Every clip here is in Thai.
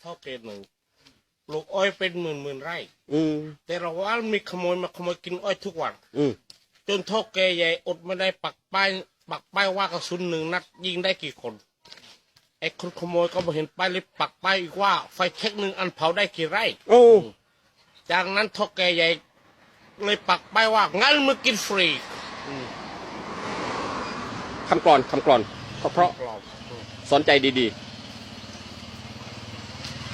เท่าเกณฑ์หนึ่งปลูกอ้อยเป็นหมื่นหมื่นไร่ อืมแต่เราว่ามีขโมยมาขโมยกินอ้อยทุกวัน อืมจนเท่าแกใหญ่อดไม่ได้ปักป้ายปักป้ายว่ากระสุนหนึ่งนัดยิงได้กี่คนไอ้คนขโมยก็มาเห็นป้ายเลยปักป้ายอีกว่าไฟเช็คหนึ่งอันเผาได้กี่ไร่ โอ้จากนั้นเท่าแกใหญ่เลยปักป้ายว่างั้นมึงกินฟรีคำกรอนคำกรอนเพราะเพราะปลอมสนใจดี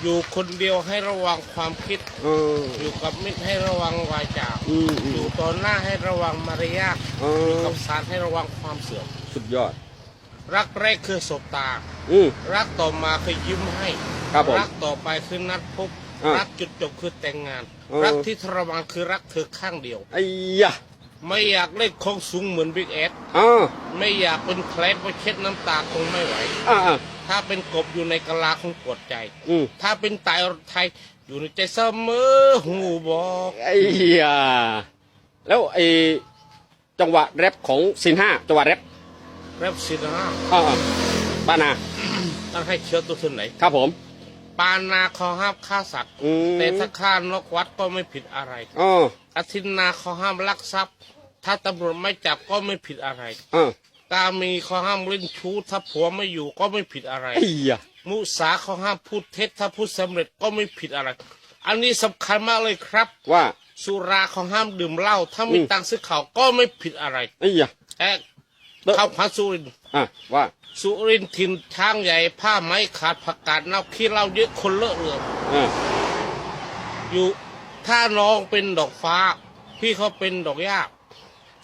อยู่คนเดียวให้ระวังความคิดๆเออ อยู่กับมิตรให้ระวังวาจา อืมอือมยู่ต่อหน้าให้ระวังมารยาทเออกับสารให้ระวังความเสื่อม สุดยอด รักแรกคือสบตา อืม รักต่อมาคือยิ้มให้ ครับผมรักต่อไปคือนัดพบ อ่ารัรักจุดจบคือแต่งงาน เออ รักที่ทรมานคือรักเธอข้างเดียว ไอ้ยะ ไม่อยากเล่นของสูงเหมือนบิ๊กเอสอ่าไม่อยากเป็นแคลปเพราะเช็ดน้ำตาคงไม่ไหว อ่าอ่า ถ้าเป็นกบอยู่ในกะลาคงปวดใจ อืม ถ้าเป็นไตายรถไทยอยู่ในใจเสมอหูบอกไอ้ยะแล้วไอ้จังหวะแรปของซินห้าจังหวะแรปแรปสินะอ่าอ่าบ้านาต้องให้เชื้อตัวทุนไหน ครับผม ปานาเขาห้ามฆ่าสัตว์อืมแต่ถ้าฆ่านกวัดก็ไม่ผิดอะไรอ๋ออาทินนาเขาห้ามลักทรัพย์ ถ้าตำรวจไม่จับก็ไม่ผิดอะไร อ่าตามีเขาห้ามเล่นชู้ถ้าผัวไม่อยู่ก็ไม่ผิดอะไร ไอ้ยะมุสาเขาห้ามพูดเท็จถ้าพูดสำเร็จก็ไม่ผิดอะไร อันนี้สำคัญมากเลยครับ ว่า สุราเขาห้ามดื่มเหล้าถ้ามีอืม ตังค์ซื้อข้าวก็ไม่ผิดอะไรไอ้ยะแอะ เด้อข้าวพันสุรินทร์อะว่า สุรินทร์ถิ่นช้างใหญ่ผ้าไม้ขาดผักกาดเน่าขี้เหล้าเยอะคนเลอะเลือนอ่าอยู่ถ้าน้องเป็นดอกฟ้า พี่เขาเป็นดอกหญ้า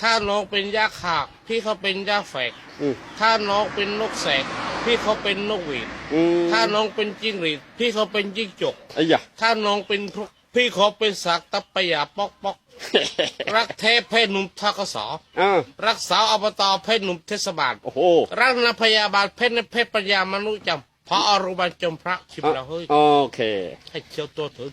ถ้าน้องเป็นหญ้าขาก พี่เขาเป็นหญ้าแฝก อืมถ้าน้องเป็นนกแสก พี่เขาเป็นนกหวีดอืมถ้าน้องเป็นจิ้งหรีด พี่เขาเป็นจิ้งจก ไอ้ยะถ้าน้องเป็นพร พี่เขาเป็นสักตะปะยาปอกปอกรักแท้เพศหนุ่มทกศอ่ารักสาวอบตเพศหนุ่มเทศบาลโอ้โหรักนพยาบาลเพศในเพศปัญญามนุษย์จำพระอรุบาลจมพระชิบเราเฮ้ยโอเค ให้เชียวตัวเถอะ